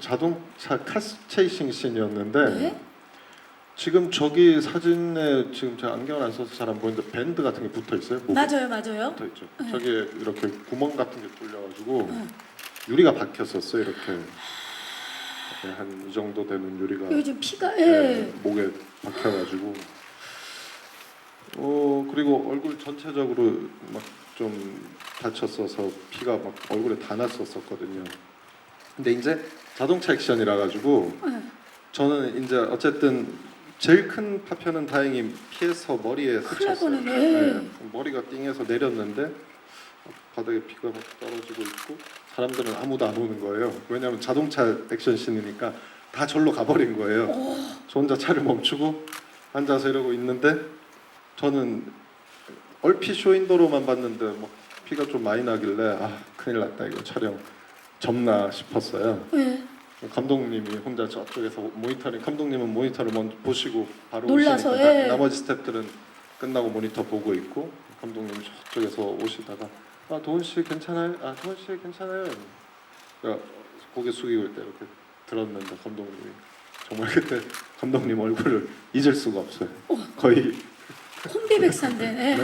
자동차 카스체이싱 씬이었는데 네. 지금 저기 사진에 지금 제가 안경을 안 써서 잘 안 보이는데 밴드 같은 게 붙어 있어요. 목에 맞아요, 맞아요. 붙어 있죠. 네. 저기에 이렇게 구멍 같은 게 뚫려가지고 네. 유리가 박혔었어요. 이렇게 한 이 정도 되는 유리가 지금 피가 네, 예. 목에 박혀가지고 어 그리고 얼굴 전체적으로 막 좀 다쳤어서 피가 막 얼굴에 다 났었었거든요. 근데 이제 자동차 액션이라 가지고 예. 저는 이제 어쨌든 제일 큰 파편은 다행히 피해서 머리에 스쳤어요. 뻔했네. 네, 머리가 띵해서 내렸는데 바닥에 피가 막 떨어지고 있고 사람들은 아무도 안 오는 거예요. 왜냐하면 자동차 액션 씬이니까 다 절로 가버린 거예요. 오, 저 혼자 차를 멈추고 앉아서 이러고 있는데 저는 얼핏 쇼윈도로만 봤는데 뭐 피가 좀 많이 나길래 아 큰일 났다 이거 촬영 접나 싶었어요. 예. 감독님이 혼자 저쪽에서 모니터링 감독님은 모니터를 먼저 보시고 바로 놀라서, 오시니까 나- 예. 나머지 스태프들은 끝나고 모니터 보고 있고 감독님 저쪽에서 오시다가 아 도훈 씨 괜찮아요? 아 도훈 씨 괜찮아요? 제가 고개 숙이고 있때 이렇게 들었는데 감독님이 정말 그때 감독님 얼굴을 잊을 수가 없어요. 거의 콤비백산데. 예.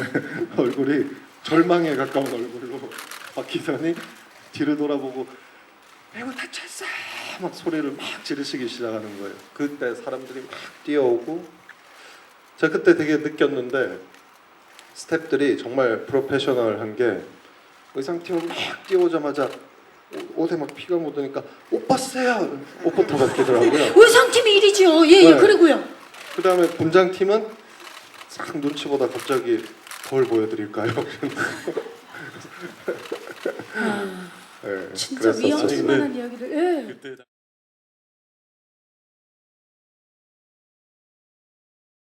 얼굴이 절망에 가까운 얼굴로 바뀌더니 뒤를 돌아보고 배우 다쳤어 막 소리를 막 지르시기 시작하는 거예요. 그때 사람들이 막 뛰어오고 제가 그때 되게 느꼈는데 스태프들이 정말 프로페셔널한 게 의상팀은 막 뛰어오자마자 옷- 옷에 막 피가 묻으니까 옷 봤어요 옷부터 벗기더라고요. 의상팀이 일이죠. 예, 예. 네. 그리고요. 그 다음에 분장팀은 싹 눈치 보다 갑자기 뭘 보여드릴까요? 아, 네, 진짜 그랬었어요. 위험천만한 이야기를. 예. 그때